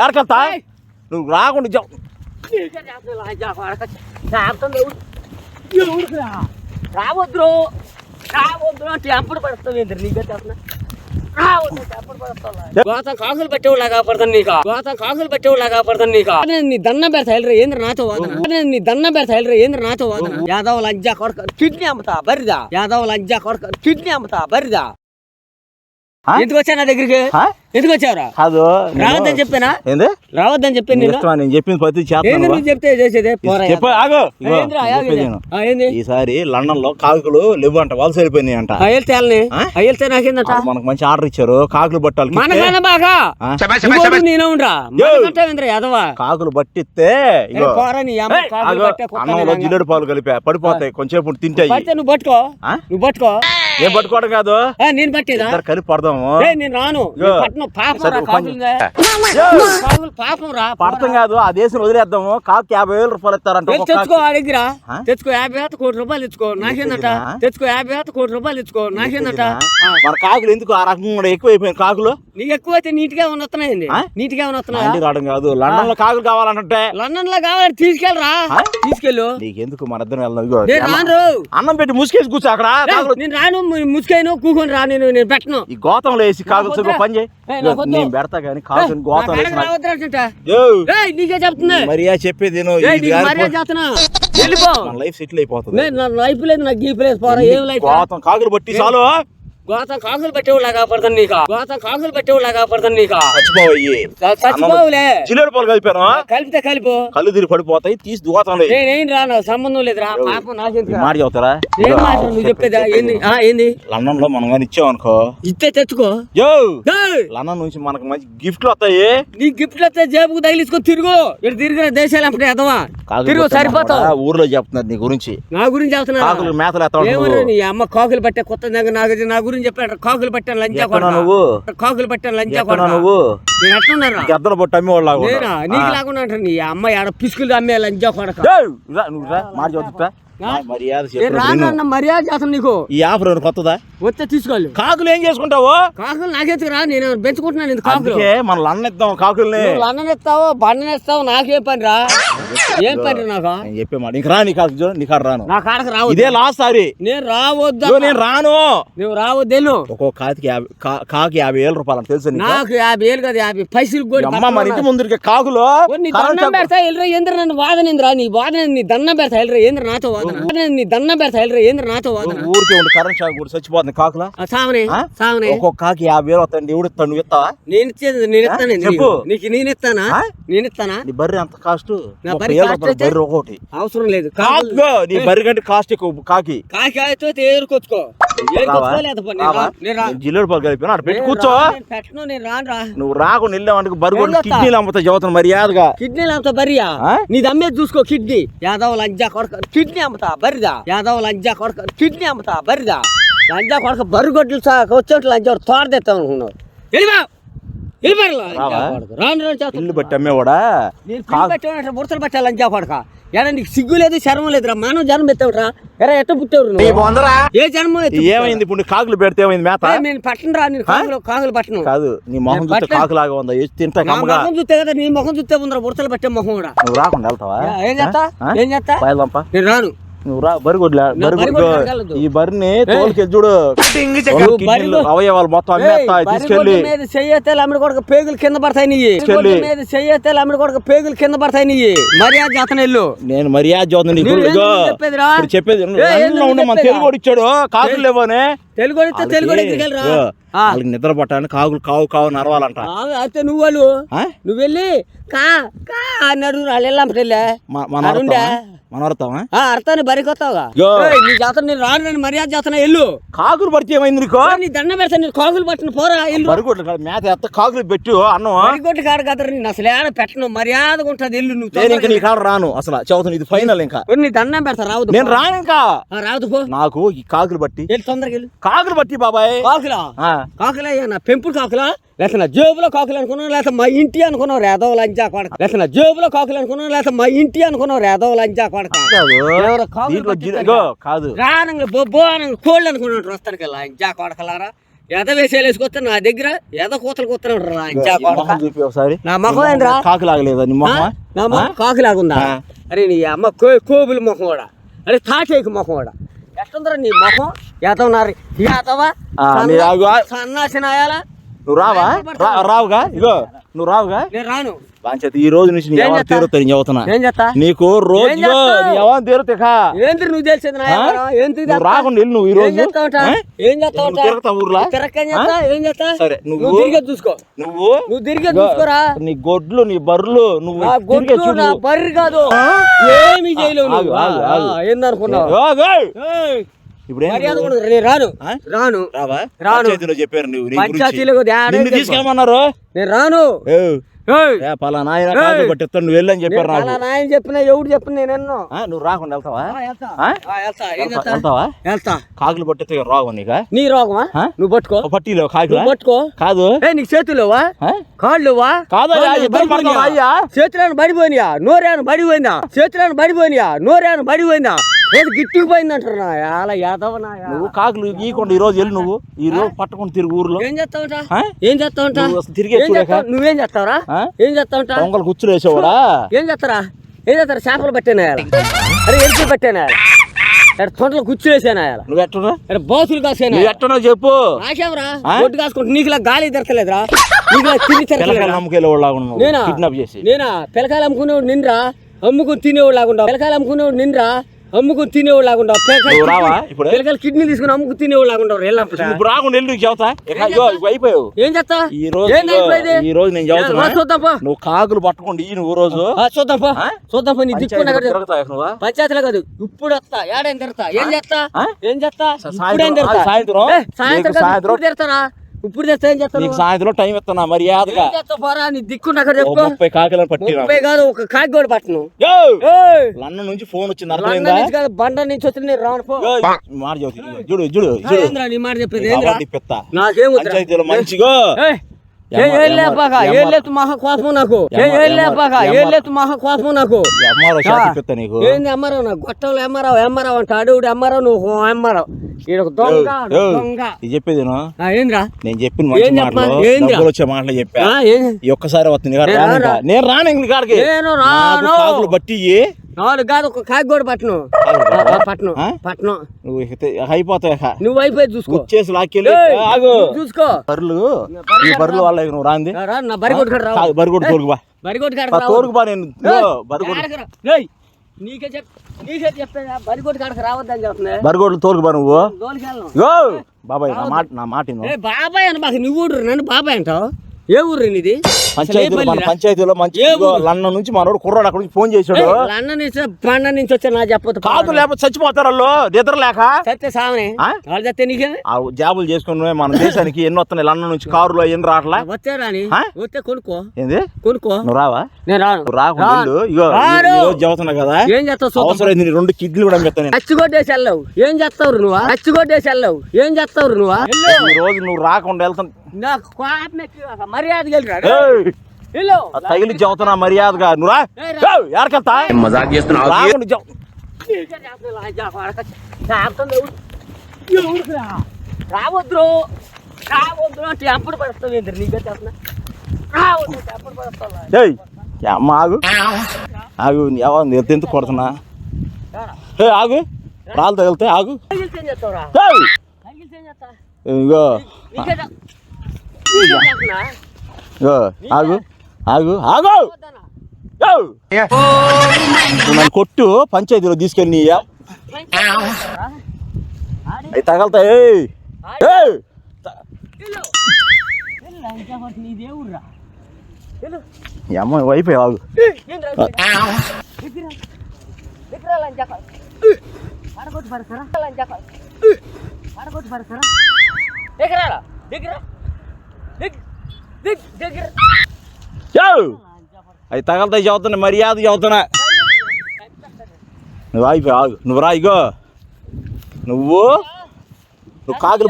ఎడకెళ్తా నువ్వు రాకుండా చెప్ రావద్దు రావద్దు అంటే ఎప్పుడు పడుతుంది నీకే చెప్పిన గోతం కాకులు పెట్టేవాళ్ళ కాపాడుతాను నీకు? గోతం కాకులు పెట్టేవాళ్ళ కాపాడుతాను నీకు? నీ దండం పెడతా వెళ్ళరా? ఏంద్ర నాతో వాదన? నీ దండం పెడతా వెళ్ళరా? ఏంద్ర నాతో వాదన? యాదవ్ లంజా కొడక. కిడ్నీ అమ్ముతా బరిదా యాదవ్ లంజా కొడక. కిడ్నీ అమ్ముతా బరిదా? ఎందుకు వచ్చా నా దగ్గరికి? ఎందుకు వచ్చావురా కాదు రావద్దని చెప్పానా? ఏంది? రావద్దని చెప్పాను నీ నేను చెప్పింది ప్రతి ఏంది చేస్తాను నువ్వు చెప్తే చేసేదే? పోరా చెప్పు ఆగు. నేను. చెప్పేది ఈసారి లండన్లో కాకులు లేవు అంట వలస వెళ్ళిపోయినాయి అంట అయ్యల్తే వాళ్ళని ఆ? అయ్యల్తే నాకేందట? మనకు మంచి ఆర్డర్ ఇచ్చారు. కాకులు బట్టాలి మనకన్నా బాగా? నేనే ఉండరా? యాదవా కాకులు బట్టిస్తే ఇగో. పోరా నీ అమ్మ ఏయ్, కాకులు ఆగు. పట్టే కుక్క అన్నంలో. జిల్లేడు పాలు కలిపా. పడిపోతాయి కొంచెంసేపు తింటాయి నువ్వు పట్టుకో? నువ్వు పట్టుకో. ఏం పట్టుకోవడం కాదు? నేను పట్టేదా? కలిపి పడదాము. నేను రాను. నేను పట్టను. పాపం రా పాపం పడతాం కాదు ఆ దేశం వదిలేద్దాము. కాకు యాభై వేలు రూపాయలు ఇస్తారంట తెచ్చుకో. ఆ దగ్గర? తెచ్చుకో యాభై వేత కోటి రూపాయలు తెచ్చుకో. నాకేందట? తెచ్చుకో యాభై వేత కోటి రూపాయలు తెచ్చుకో. నాకేందట. మన కాకులు ఎందుకు ఆ రకంగా కూడా ఎక్కువైపోయినాయి కాకులు? నీకు ఎక్కువైతే నీట్గా ఉన్నస్తున్నాయండి ఆ? నీట్గా మా ఉన్నస్తున్నాయా ఇంటికి రావడం కాదు. లండన్లో కాకులు కావాలంటే లండన్లో కావాలి తీసుకెళ్ళరా? తీసుకెళ్ళు. నీకెందుకు మన ఇద్దరం వెళ్దాం? అన్నం- రాను. పెట్టి ముసుకేసి కూర్చో అక్కడ. నేను రాను. ముసుకైను కూకొని రా నేను నేను పెట్టను. ఈ గోతంలో వేసి కాకులు. పని చేయి. నాకు. నేను పెడతా కానీ కాకులు ఏయ్, గోతం నీకే. మరియా చెప్పేది లైఫ్ సెటిల్ అయిపోతుంది. లైఫ్ లేదు నాకు గీపు లేదు పోరా ఏం లైఫ్? గోతం కాకులు పట్టి చాలు గోతం కాకులు పెట్టేవాళ్ళ కాపాడుతాను నీకు? గోతం కాకులు పెట్టేవాళ్ళ కాపాడుతాను నీకు? చచ్చిపోయి చచ్చిపోవులే. పాలు కలిపాను కలిపితే కలిపో. కళ్ళు తిరిగి పడిపోతాయి తీసి. నేనేం రా నాకు సంబంధం లేదురా. పాపం మాట చెబుతారా? ఏం మాట నువ్వు చెప్పేదా ఏంది? ఆ, ఏంది? లండన్లో మనం కానీ ఇచ్చాం అనుకో. ఇస్తే తెచ్చుకో. యో! లండన్ నుంచి మనకు మంచి గిఫ్ట్లు వస్తాయి. నీ గిఫ్ట్లు వస్తే జేబుకు తగిలించుకొని తిరుగు. ఇక్కడ తిరిగిన దేశాలు అప్పుడే ఎదవా? తిరుగు సరిపోతావు. ఊర్లో చెప్తున్నారు నీ గురించి. నా గురించి చెప్తున్నా కాకులు మేతలు నీ అమ్మ కాకులు పట్టే కొత్త దగ్గర నాకు నా గురించి చెప్పాడు కాకులు పట్టాను లంచా కొడక నువ్వు? కాకులు పట్టాను లంచా కొడక నువ్వు? నేను ఎట్లున్నారా? గద్దలు పొట్టు అమ్మేవాళ్ళు నేనా నీకు లాగున్నా అంటారు నీ అమ్మ ఆడ పిసుకులు అమ్మే లంచా కొడక. నువ్వు రా మాట ఆ? మర్యాద మర్యాద చేస్తాను నీకు. ఈ ఆఫర్ కొత్తదా? వస్తే తీసుకోవాలి. కాకులు ఏం చేసుకుంటావు? కాకులు నాకెత్తుకు రా? నేను పెంచుకుంటున్నాను ఇంత కాకులు. మనం లండన్ ఇద్దాం కాకుల్ని. లండన్ ఇస్తావు బండన్ ఇస్తావు నాకేం పని రా? ఏం పని నాకు? చెప్పే మాట. ఇంక రా నీ కాకు నీ కాడ రాను. నా కాడకు రావద్దు. ఇదే లాస్ట్ సారి. నేను రావద్దు నేను రాను. నువ్వు రావద్దేను ఒక్కో కాకి యాభై కా- కాకి యాభై వేలు రూపాయలు తెలుసు నీకు? నాకు యాభై వేలు కదా యాభై పైసలు కూడా అమ్మ మన ఇంటి ముందు కాకులు దండం పెడతా ఎల్రా ఏంద్ర నన్ను వాదనేంద్రా నీ వాదన నీ దండం పెడతా ఎల్రా ఏంద్ర నాతో దండం పెడతా ఏంద్ర నాతో వాదన? ఊరికే ఉండి కరెంట్ షాక్ కూడా చచ్చిపోతుంది. కాకుల? ఆ, సావనే ఆ? సావనే. ఒక్కొక్క కాకి యాభై వేలు వస్తాయండి ఎవడు ఇస్తాడు నువ్వు ఇస్తావా? నేను ఇచ్చేది నేను ఇస్తాను చెప్పు. నీకు. నేను ఇస్తానా? నేను ఇస్తానా? నీ బర్రె అంత కాస్ట్? బర్రె ఒకటి అవసరం లేదు. నీ బర్రె కంటే కాస్ట్ ఎక్కువ కాకి. కాకి అయితే ఏరుకొచ్చుకో. జిల్లేడు పాలు కలిపి అక్కడ పెట్టి నేను కూర్చో. నువ్వు రాకుండా వెళ్ళామంటే బరువు? కిడ్నీలు అమ్ముతా చదువుతాను మర్యాదగా. కిడ్నీలు అమ్ముతా బరియా ఆ? నీది అమ్మేది చూసుకో కిడ్నీ. యాదవ్ లంజా కొడక కిడ్నీ అమ్ముతా బరిదా యాదవ్ లంజా కొడక కిడ్నీ అమ్ముతా బరిదా లంజా కొడక బర్రు గొడ్లు వచ్చేట్లు లంజా తోట తెస్తాం అనుకున్నావు. వెళ్ళిపో. ఇల్లు బట్టి అమ్మేవాడా? పిల్లి పెట్టాను ఎరా నీకు సిగ్గు లేదు శర్మం లేదురా. మానవ జన్మ ఎత్తావురా ఎరా ఎట్ట పుట్టావు నువ్వు? ఏ జన్మ ఏమైంది ఇప్పుడు కాకులు పెడితే ఏమైంది మేత? నేను పట్టను రా నేను కాకులు కాకులు పట్టను. కాదు నీ మొహం చూస్తే. కాకులాగా ఉందా? తింటా కమ్మగా ముఖం చూస్తే కదా నీ ముఖం చూస్తే ఉందిరా బుడతలు పెట్టే ముఖం కూడా. నువ్వు రాకుండా వెళ్తావా? ఏం చేస్తా? ఏం చేస్తా? నేను రాను. నువ్వు రా బరిగొడ్లే నా బరిగొడ్డు బరిగొడ్డు అడగలదు. ఈ బరిని తోలుకి చూడు. అవయవాలు మొత్తం అమ్మేస్తా ఏయ్, తీసుకెళ్ళి. మీద చెయ్యేస్తే అమ్మిడి కొడుకు పేగులు కింద పడతాయి నీ. మీద చెయ్యేస్తే అమ్మిడి కొడుకు పేగులు కింద పడతాయి నీ మర్యాద జాతన ఇల్లు నేను మర్యాద చెప్పేదిరా? ఇప్పుడు చెప్పేది మన? తెలుగు ఇచ్చాడు కాకులు లేవనే. తెలుగు తెలుగు వాళ్ళకి నిద్ర పట్టాలని కాకులు కావు కావు నరవాలంట. అయితే నువ్వు వాళ్ళు. ఆ? నువ్వు వెళ్ళి కా కా అని అడుగు వాళ్ళు మ- మన. అర్థమా? అర్థాన్ని బరికొత్తావుగా. నీ జాతర నేను రాను నేను మర్యాద జాతన ఎల్లు కాకులు పడితే ఏమైంది నీకు? నీ దండ పెడతా నేను కాకులు పట్టిన పోరా ఎల్లు కాదు, మేత ఎత్త కాకులు పెట్టు అన్నం. మరిగొట్టి కాడు కదరా నేను అసలు ఏడ పెట్టను మర్యాదగా ఉంటుంది ఎల్లు నువ్వు నేను ఇంకా నీ కాడ రాను అసలు చదువుతుంది ఇది ఫైనల్ ఇంకా. నీ దండం పెడతా రావద్దు నేను రాను ఇంకా. రావద్దు పో. నాకు ఈ కాకులు బట్టి తొందరగా వెళ్ళు. కాకులు బట్టి బాబాయ్. కాకులా? కాకులా నా పెంపుడు కాకులా? లేకపోతే నా జేబులో కాకులు అనుకున్నావు? లేకపోతే మా ఇంటి అనుకున్నావు? రేదో లంచా కొడక. లేకపోతే నా జేబులో కాకులు అనుకున్నావు? లేకపోతే మా ఇంటి అనుకున్నావు? రేదో లంచా కొడక దీంట్లో కాదు. రానంగా బొబ్బో అనంగా కోళ్ళు అనుకున్నట్టు కదా కొడకలారా. ఎద నా దగ్గర ఎద కూతలు కూతున్నాడు రా ఇంకా ఈ మొహం చూపి ఒకసారి. నా మొహం ఏంద్రా? కాకు లాగలేదా నీ మొహం? నా మొహం కాకులాగుందా? ఆ. అరే నీ అమ్మ కో కోబుల మొహం కూడా. అరే తాటేకి మొహం కూడా. ఎట్టుందరా నీ మొహం? ఎదవనారి. ఆ. సన్నాసి నాయాలా? నువ్వు రావా? రావుగా ఇగో. నువ్వు రావుగా? రాను. బాంచేత ఈ రోజు నుంచి నీ చేస్తా? తీరుతాయి నేను చెబుతున్నా ఏం చేస్తా? నీకు రోజు చేస్తావు? నీ తీరుతా ఏంటి నువ్వు తెలిసింది? ఏంటి నువ్వు రాకుండా వెళ్ళు నువ్వు ఈ రోజు? ఏం చేస్తావుట నువ్వు తిరుగుతావు ఊర్లో? ఏం చేస్తా? సరే, నువ్వు- తిరిగే చూసుకో. నువ్వు నువ్వు తిరిగే చూసుకోరా? నీ గొడ్లు నీ బర్రెలు నువ్వు తిరిగే చూడు. నా బర్రి కాదు. ఏమి చేయలేవు ఏందనుకున్నావు? ఇప్పుడు. నేను రాను. ఆ? రాను. రావా? రాను. పంచాయతీలో చెప్పారు నువ్వు నిన్ను. తీసుకెళ్ళమన్నారు? నేను రాను. పలానా ఆయన కాదు. పట్టిస్తాను వెళ్ళని చెప్పారు నేను నాకు. పలానా ఆయన చెప్పినా ఎవడు చెప్పిన నేను ఎన్నో. నువ్వు రాకుండా వెళ్తావా? వెళ్తావా? వెళ్తా. కాకులు పట్టిస్తే రోగం నీకా నీ రోగమా? నువ్వు పట్టుకో. పట్టీలో కాకులా? పట్టుకో. కాదు. నీకు చేతులేవా? కాళ్ళువా? అయ్యా? చేతులను బడిపోయినా నోరేను బడిపోయిందా? చేతులను బడిపోయినా నోరేను బడిపోయిందా? ఏది గిట్టుకు పోయింది అంటారు అలా యాదవనా నువ్వు కాకులు గీయకుండా ఈ రోజు వెళ్ళి నువ్వు ఈ రోజు పట్టుకొని తిరుగు ఊర్లో. ఏం చేస్తావుట? ఏం చేస్తావుట? తిరిగే? నువ్వేం చేస్తావురా? ఏం చేస్తావుట? దొంగలు గుచ్చులు వేసేవాడా? ఏం చేస్తారా ఏం చేస్తారా చేపలు పట్టాను అరే ఎరికి పట్టాను తొంటలు గుచ్చు వేసాను నువ్వు ఎట్టున్నా అరే బాసులు కాసాను నువ్వు ఎట్టున్నా చెప్పు. నాకేమరా? ఒడ్డు కాసుకుంటే నీకులా గాలి తిరగలేదురా నీకులా వాళ్ళగా నేనా? కిడ్నాప్ చేసి. నేనా? పిల్లకాయలు అమ్ముకునేవాడు నిన్రా? అమ్ముకుని తినేవాడు లాగుండా పిల్లకాయలు అమ్ముకునేవాడు నిన్రా? అమ్ముకుని తినేవాడు లాగుండా రావా ఇప్పుడు? పిల్లకాయలు కిడ్నీ తీసుకుని అమ్ముకుని తినేవాడు లాగుండా ఇప్పుడు రాకుండా వెళ్ళి నీకు చెబుతా. అయిపోయావు. ఏం చేస్తా? ఈ రోజు? ఈ రోజు నేను చెబుతున్నా. రా, చూద్దాం పో. నువ్వు కాకులు పట్టుకోండి ఈ నువ్వు రోజు. ఆ, చూద్దాం పో. ఆ? చూద్దాం పో నీ దిక్కున్నా పంచాయతీలో కాదు ఇప్పుడు వస్తా తిడతా ఏం చేస్తా? ఏం చేస్తా? సాయంత్రం- సాయంత్రం? సాయంత్రం సాయంత్రం? ఇప్పుడు తెస్తా ఏం చేస్తాను నీకు సాయంత్రం టైం ఇస్తున్నా మర్యాదగా. పోరా నీ చెప్పు. ముప్పై కాకులను పట్టి ముప్పై కాదు ఒక కాకి కూడా పట్టను! లండన్ నుంచి ఫోన్ వచ్చింది అర్థమైందా? బండ నుంచి వచ్చి నేను రాను పో. యో, మాట చూడు చూడు నీ మాట చెప్పేది నీకు మంచిగా. ఏయ్, ఎమ్మ- ఏం- ఏం ఎమ్మ- లేపాక ఎమ్మ- ఏం లేదు మహా కోపం నాకు మహా కోపం నాకు ఏంది అమ్మారావు గొట్టంలో ఎమ్మారావు ఎమ్మారావు అంట అడుగుడు ఎమ్మారావు నువ్వు ఎమ్మారావు చెప్పేది నేను చెప్పిన? మాటలు వచ్చే చెప్పా ఒక్కసారి వస్తుంది నేను రాను. ఇంకా. కాడికి నేను బట్టి. నాలుగు కాదు ఒక కాకి కూడా పట్టను. పట్టను. నువ్వు అయిపోతావు. నువ్వు అయిపోయి చూసుకో. వచ్చేసి లాక్కెళ్ళి చూసుకో. బర్రెలు ఈ బర్రెలు వాళ్ళ నువ్వు రాంది. నా బరి కొట్టుకాడు బర్రె కొట్టు తోలుకు బా. బరి కొట్టుకాడు బా, రావు తోలుకు బా నేను. బర్రె కొట్టు. నీకే చెప్ నీకే బరి రావద్దని చెప్తున్నా. నువ్వు. బాబాయ్ నా మాట నా మాట బాబాయ్ అని మాకు నువ్వు ఊరు నన్ను బాబాయ్ అంటావు? ఏ ఊరు నీది? పంచాయతీలో మన పంచాయతీలో మంచి లండన్ నుంచి మనోడు కుర్రాడు అక్కడ నుంచి ఫోన్ చేశాడు. లండన్ నుంచి పండ నుంచి వచ్చా నా చెప్పదు కాదు లేకపోతే చచ్చిపోతారు వాళ్ళు. నిద్ర లేక? సత్య సామని జాబులు చేసుకుని మన దేశానికి ఎన్ని వస్తున్నాయి? లండన్ నుంచి కారులో ఎన్ని రావట్లా వచ్చే రాని. ఆ? వస్తే కొనుక్కో. ఏంది? కొనుక్కో. నువ్వు రావా? నేను రాను. రాకుండా. ఇగో కదా. ఏం చేస్తావు. అవసరం నీ రెండు కిడ్నీలు కూడా పెడతాను నేను. అచ్చిగొడ్డేసి వెళ్ళవు. ఏం చేస్తావు నువ్వా? అచ్చిగొడ్డేసి వెళ్ళవు. ఏం చేస్తావు నువ్వా? ఈ రోజు నువ్వు రాకుండా వెళ్తాను నాకు. మర్యాద గెలిరా తగిలి చెబుతున్నా మర్యాదగా నువ్వు మజాక్ చేస్తున్నావు. రావద్దు రావద్దు అంటే ఎప్పుడు పడతావు ఏంటి నీకు చేస్తున్నా రావద్దు ఎప్పుడు పడతావు ఆగు. ఆగు ఎవరు ఎంత కొడుతున్నా? ఏ ఆగు. రాళ్ళు తగిలితే ఆగు? ఇగో ఆగు. ఆగు ఆగు! నన్ను కొట్టు పంచాయతీలో తీసుకెళ్ళి అవి తగలతాయి అమ్మ వైపు ఆగు. దగ్గర. దగ్గర దగ్గర అవి తగలతాయి చదువుతున్నా మర్యాద చదువుతున్నా. నువ్వు ఆగిపోయి ఆగు. నువ్వు రాయిగో నువ్వు? నువ్వు కాకులు